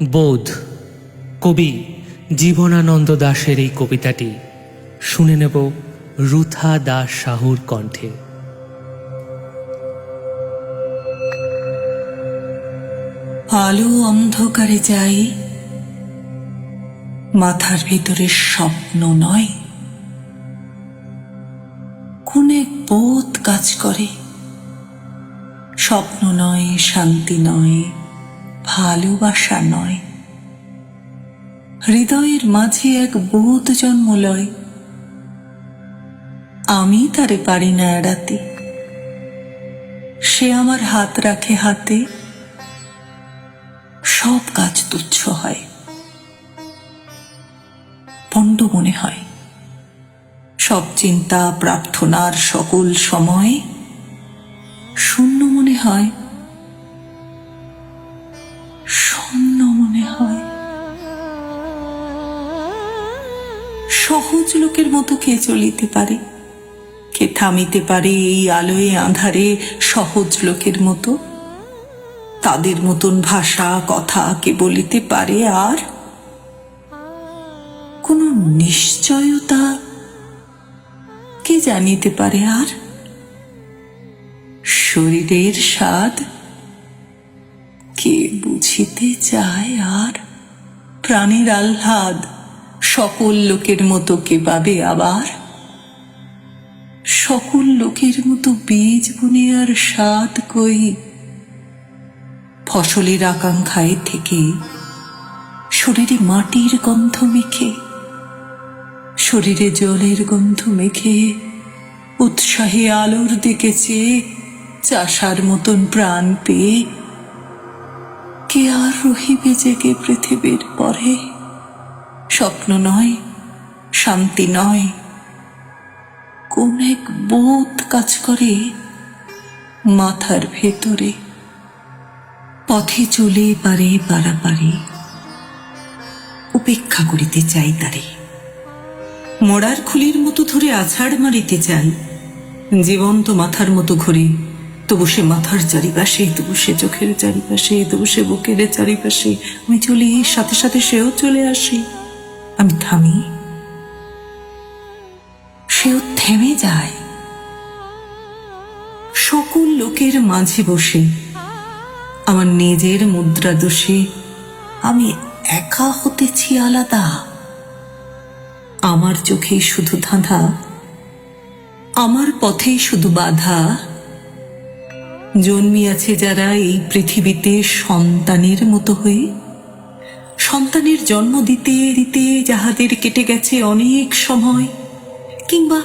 বোধ। কবি জীবনানন্দ দাশের এই কবিতাটি শুনে নেব রুথা দাস সাহুর কণ্ঠে। আলো অন্ধকারে যাই, মাথার ভিতরে স্বপ্ন নয়। কোন এক বোধ কাজ করে, স্বপ্ন নয়, শান্তি নয়। ভালোবাসা নয়। হৃদয়ের মাঝে এক বোধ জন্ম লয়। আমি তারে পারি না এড়াতে। সে আমার হাত রাখে হাতে। সব কাজ তুচ্ছ হয়। পণ্ড মনে হয়। সব চিন্তা, প্রার্থনার সকল সময় শূন্য মনে হয়। লোকের মতো কে চলিতে পারে? কে থামিতে পারে এই আলোয় আঁধারে সহজ লোকের মতো? তাদের মতন ভাষা, কথা কে বলিতে পারে আর? কোন নিশ্চয়তা কে জানিতে পারে আর? শরীরের স্বাদ কে বুঝিতে চায় আর? প্রাণের আহ্লাদ সকল লোকের মতো কে পাবে আবার? সকল লোকের মতো বীজ বুনে আর স্বাদ কই? ফসলের আকাঙ্ক্ষায় থেকে শরীরে মাটির গন্ধ মেখে, শরীরে জলের গন্ধ মেখে উৎসাহে আলোর দিকে চেয়ে চাষার মতন প্রাণ পেয়ে কে আর রহিবে জেগে পৃথিবীর পরে? স্বপ্ন নয়, শান্তি নয়। কোন এক বোধ কাজ করে মাথার ভেতরে। পথে চলে পারে পারাপারে উপেক্ষা করিতে চাই তারে। মরার খুলির মতো ধরে আছাড় মারিতে চাই। জীবন্ত মাথার মতো ঘুরে তবু সে মাথার চারিপাশে, তবু সে চোখের চারিপাশে, তবু সে বুকের চারিপাশে। আমি চলি, সাথে সাথে সেও চলে আসি। আমি থামি। সেও থেমে যায়। সকল লোকের মাঝে বসে। আমার নিজের মুদ্রা দোষে আমি একা হতেছি আলাদা। আমার চোখে শুধু ধাঁধা, আমার পথেই শুধু বাধা। জন্মিয়াছে যারা এই পৃথিবীতে সন্তানের মতো হয়ে সন্তানের জন্ম দিতে দিতে যাহাদের কেটে গেছে অনেক সময়, কিংবা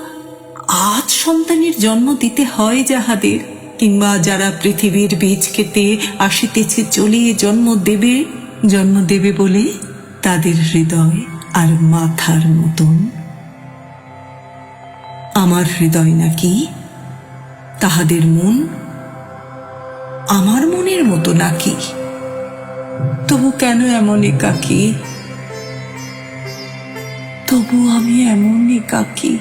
আজ সন্তানের জন্ম দিতে হয় যাহাদের, কিংবা যারা পৃথিবীর বীজ খেতে আসিতেছে চলে জন্ম দেবে জন্ম দেবে বলে তাদের হৃদয় আর মাথার মতন। আমার হৃদয় নাকি তাহাদের মন, আমার মনের মতো নাকি? তবু কেন এমন একাকি? তবু আমি এমন একাকি।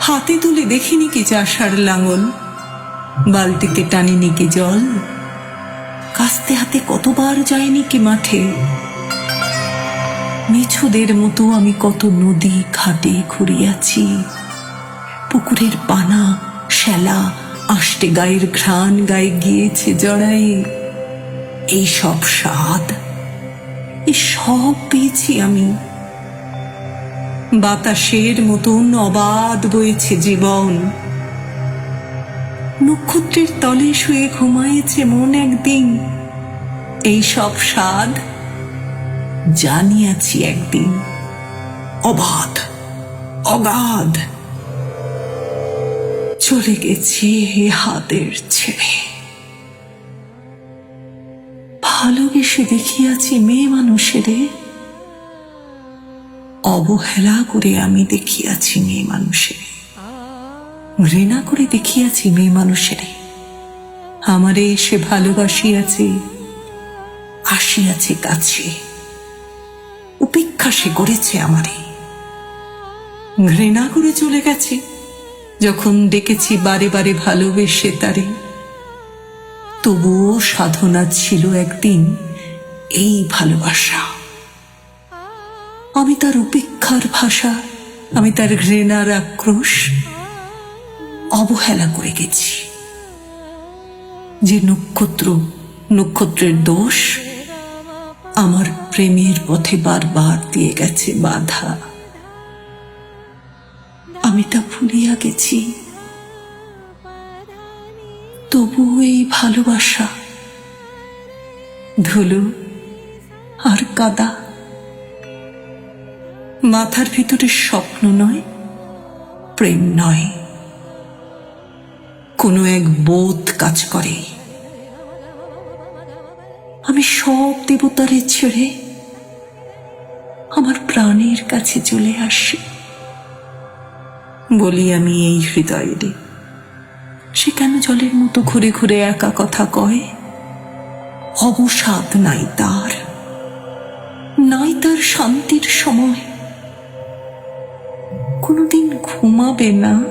হাতে তুলে দেখিনি কি চাষার লাঙল? বালতিতে টানিনি কি জল? কাস্তে হাতে কতবার যায়নি কি মাঠে? মিছুদের মতো আমি কত নদী ঘাটে ঘুরিয়াছি। পুকুরের পানা, শ্যালা, আষ্টে গায়ের ঘ্রাণ গায়ে গিয়েছে জড়াই। এই সব স্বাদ সব পেয়েছি আমি। বাতাসের মতন অবাধ বইছে জীবন। নক্ষত্রের তলে শুয়ে ঘুমাইছে মন একদিন। এই সব স্বাদ জানিয়াছি একদিন। অবাধ, অগাধ। চলে গেছি হাতের ছেড়ে ভালোবেসে দেখিয়াছি মেয়ে মানুষেরে অবহেলা করে আমি দেখিয়াছি মেয়ে মানুষের ঘৃণা করে দেখিয়াছি মেয়ে মানুষের আমারে সে ভালোবাসিয়াছে, আসিয়াছে কাছে। উপেক্ষা সে করেছে আমারে। ঘৃণা করে চলে গেছে, যখন ডেকেছি বারে বারে ভালোবেসে তারে। তবুও সাধনা ছিল একদিন এই ভালোবাসা। আমি তার উপেক্ষার ভাষা, আমি তার ঘৃণার আক্রোশ অবহেলা করে গেছি। যে নক্ষত্র, নক্ষত্রের দোষ আমার প্রেমের পথে বারবার দিয়ে গেছে বাধা। আমি তা ভুলিয়া গেছি। তবু এই ভালোবাসা। ধুলো আর কাদা। মাথার ভিতরে স্বপ্ন নয়, প্রেম নয়। কোনো এক বোধ কাজ করে। আমি সব দেবতারে ছেড়ে আমার প্রাণের কাছে চলে আসি। বলি আমি এই হৃদয়ে সে কেন জলের মতো ঘুরে ঘুরে একা কথা কয়? অবসাদ নাই তার নাই তার শান্তির সময়। কোনোদিন ঘুমাবে না।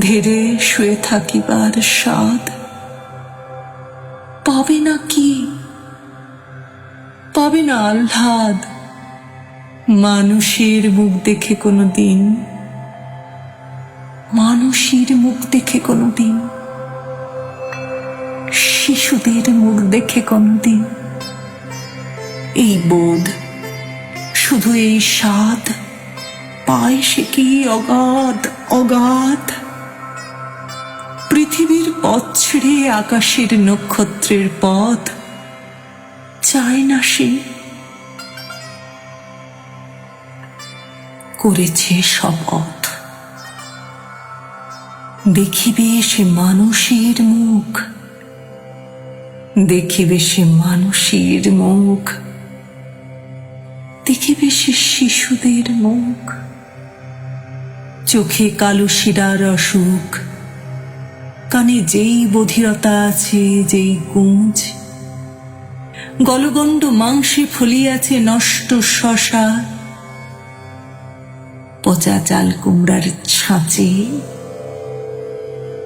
ধীরে শুয়ে থাকিবার স্বাদ। পাবে না কি? পাবে না আহ্লাদ। মানুষের মুখ দেখে কোনো দিন মানুষের মুখ দেখে কোনো দিন শিশুদের মুখ দেখে কোনো দিন এই বোধ, শুধু এই স্বাদ, পায় সে কি অগাধ অগাধ? পৃথিবীর পথ ছেড়ে আকাশের নক্ষত্রের পথ, চায় না সে? করেছে শপথ দেখিবে সে মানুষের মুখ। দেখিবে সে মানুষের মুখ। দেখিবে সে শিশুদের মুখ। চোখে কালো শিরার অসুখ। কানে যেই বধিরতা আছে, যেই গুঞ্জ। গলগণ্ড মাংসে ফলিয়াছে নষ্ট শশা। পচা চাল কুমড়ার ছাঁচে।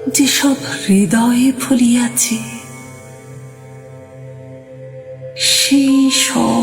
যেসব হৃদয়ে ফুলিয়াছে সেই সব